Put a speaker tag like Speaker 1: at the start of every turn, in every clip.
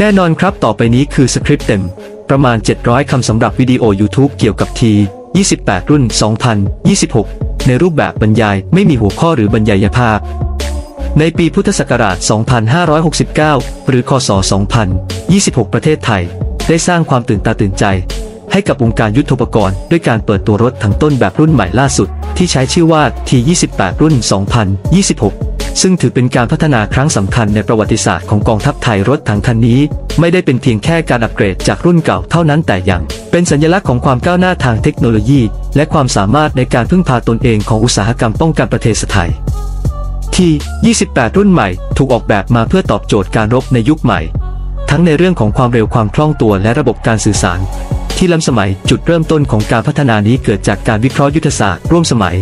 Speaker 1: แน่นอนครับต่อไปนี้คือสคริปต์เต็ม ประมาณ 700 คำสำหรับวิดีโอ YouTube เกี่ยวกับที 28 รุ่น 2026 ในรูปแบบบรรยายไม่มีหัวข้อหรือบรรยายภาพ ในปีพุทธศักราช 2569 หรือคศ 2026 ประเทศไทย ได้สร้างความตื่นตาตื่นใจ ให้กับวงการยุทธปกรณ์ด้วยการเปิดตัวรถถังต้นแบบรุ่นใหม่ล่าสุด ที่ใช้ชื่อว่า T28 รุ่น 2026 ซึ่งถือเป็นการพัฒนาครั้งสำคัญในประวัติศาสตร์ของกองทัพไทยรถถังคันนี้ ไม่ได้เป็นเพียงแค่การอัปเกรดจากรุ่นเก่าเท่านั้นแต่ยัง เป็นสัญลักษณ์ของความก้าวหน้าทางเทคโนโลยี และความสามารถในการพึ่งพาตนเองของอุตสาหกรรมป้องกันประเทศไทยที่ 28 รุ่นใหม่ ถูกออกแบบมาเพื่อตอบโจทย์การรบในยุคใหม่ ทั้งในเรื่องของความเร็วความคล่องตัวและระบบการสื่อสาร ที่ล้ำสมัยจุดเริ่มต้นของการพัฒนานี้เกิดจากการวิเคราะห์ยุทธศาสตร์ร่วมสมัย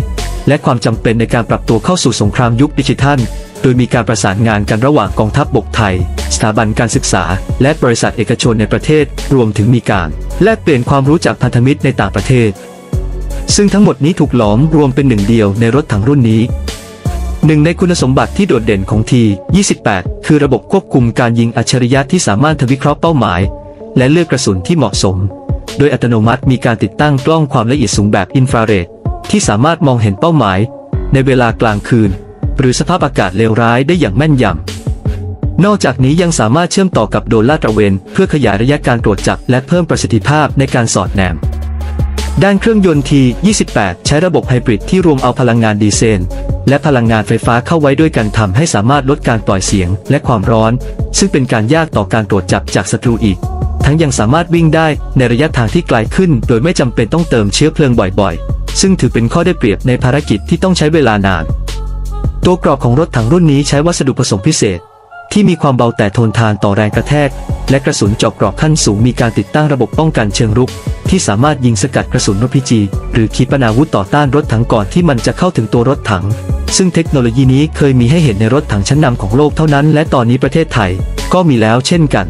Speaker 1: และความจำเป็นในการปรับตัวเข้าสู่สงครามยุคดิจิทัล โดยมีการประสานงานกันระหว่างกองทัพบบกไทย สถาบันการศึกษา และบริษัทเอกชนในประเทศ รวมถึงมีการแลกเปลี่ยนความรู้จากพันธมิตรในต่างประเทศ ซึ่งทั้งหมดนี้ถูกหลอมรวมเป็นหนึ่งเดียวในรถถังรุ่นนี้หนึ่งในคุณสมบัติที่โดดเด่นของที28 คือระบบควบคุมการยิงอัจฉริยะที่สามารถทวิเคราะห์เป้าหมาย และเลือกกระสุนที่เหมาะสม โดยอัตโนมัติมีการติดตั้งกล้องความละเอียดสูงแบบอินฟราเรด ที่สามารถมองเห็นเป้าหมาย ในเวลากลางคืน หรือสภาพอากาศเลวร้ายได้อย่างแม่นยำ นอกจากนี้ยังสามารถเชื่อมต่อกับโดรนลาดตระเวน เพื่อขยายระยะการตรวจจับและเพิ่มประสิทธิภาพในการสอดแนม ด้านเครื่องยนต์ที 28 ใช้ระบบไฮบริดที่รวมเอาพลังงานดีเซลและพลังงานไฟฟ้าเข้าไว้ด้วยกันทำให้สามารถลดการปล่อยเสียงและความร้อน ซึ่งเป็นการยากต่อการตรวจจับจากศัตรูอีก ทั้งยังสามารถวิ่งได้ในระยะทางที่ไกลขึ้น โดยไม่จำเป็นต้องเติมเชื้อเพลิงบ่อยๆ ซึ่งถือเป็นข้อได้เปรียบในภารกิจที่ต้องใช้เวลานาน ตัวกรอบของรถถังรุ่นนี้ใช้วัสดุผสมพิเศษ ที่มีความเบาแต่ทนทานต่อแรงกระแทก และกระสุนเจาะกรอบขั้นสูงมีการติดตั้งระบบป้องกันเชิงรุก ที่สามารถยิงสกัดกระสุนรพีจี หรือขีปนาวุธต่อต้านรถถังก่อนที่มันจะเข้าถึงตัวรถถัง ซึ่งเทคโนโลยีนี้เคยมีให้เห็นในรถถังชั้นนำของโลกเท่านั้น และตอนนี้ประเทศไทยก็มีแล้วเช่นกัน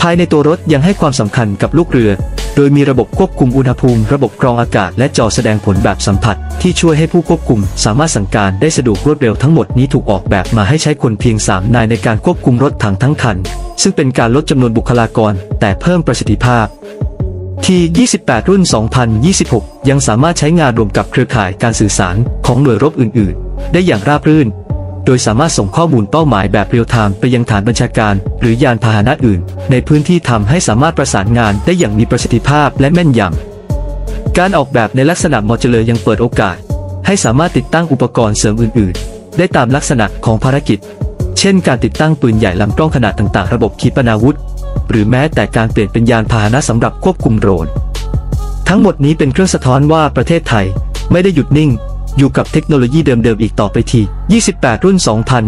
Speaker 1: ภายในตัวรถยังให้ความสำคัญกับลูกเรือ โดยมีระบบควบคุมอุณหภูมิ ระบบกรองอากาศ และจอแสดงผลแบบสัมผัส ที่ช่วยให้ผู้ควบคุม สามารถสั่งการได้สะดวกรวดเร็วทั้งหมดนี้ถูกออกแบบมาให้ใช้คนเพียง 3 นายในการควบคุมรถถังทั้งคัน ซึ่งเป็นการลดจำนวนบุคลากร แต่เพิ่มประสิทธิภาพที่ 28 รุ่น 2026 ยังสามารถใช้งานรวมกับเครือข่ายการสื่อสารของหน่วยรบอื่น ๆ ได้อย่างราบรื่น โดยสามารถส่งข้อมูลเป้าหมายแบบเรียลไทม์ไปยังฐานบัญชาการ หรือยานพาหนะอื่น ในพื้นที่ทำให้สามารถประสานงานได้อย่างมีประสิทธิภาพและแม่นยำ การออกแบบในลักษณะมอจูเลอร์ยังเปิดโอกาส ให้สามารถติดตั้งอุปกรณ์เสริมอื่น ๆ ได้ตามลักษณะของภารกิจ เช่น การติดตั้งปืนใหญ่ลำกล้องขนาดต่างๆ ระบบขีปนาวุธ หรือแม้แต่การเปลี่ยนเป็นยานพาหนะสำหรับควบคุมโดรน ทั้งหมดนี้เป็นเครื่องสะท้อนว่าประเทศไทยไม่ได้หยุดนิ่ง อยู่กับเทคโนโลยีเดิมๆอีกต่อไปที 28 รุ่น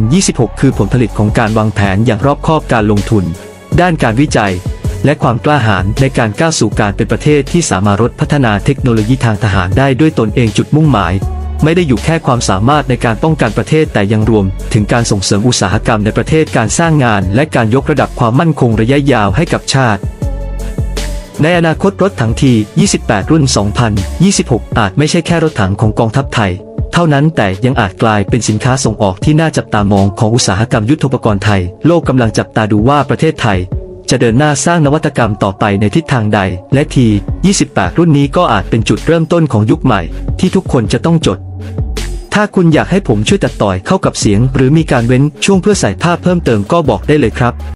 Speaker 1: 2026 คือผลผลิตของการวางแผนอย่างรอบคอบการลงทุน ด้านการวิจัย และความกล้าหาญในการก้าวสู่การเป็นประเทศที่สามารถพัฒนาเทคโนโลยีทางทหารได้ด้วยตนเองจุดมุ่งหมาย ไม่ได้อยู่แค่ความสามารถในการป้องกันประเทศแต่ยังรวม ถึงการส่งเสริมอุตสาหกรรมในประเทศการสร้างงาน และการยกระดับความมั่นคงระยะยาวให้กับชาติ ในอนาคตรถถังที 28 รุ่น 2026 อาจไม่ใช่แค่รถถังของกองทัพไทย เท่านั้นแต่ยังอาจกลายเป็นสินค้าส่งออกที่น่าจับตามองของอุตสาหกรรมยุทโธปกรณ์ไทย โลกกำลังจับตาดูว่าประเทศไทย จะเดินหน้าสร้างนวัตกรรมต่อไปในทิศทางใด และที 28 รุ่นนี้ก็อาจเป็นจุดเริ่มต้นของยุคใหม่ ที่ทุกคนจะต้องจด ถ้าคุณอยากให้ผมช่วยตัดต่อยเข้ากับเสียง หรือมีการเว้นช่วงเพื่อใส่ภาพเพิ่มเติมก็บอกได้เลยครับ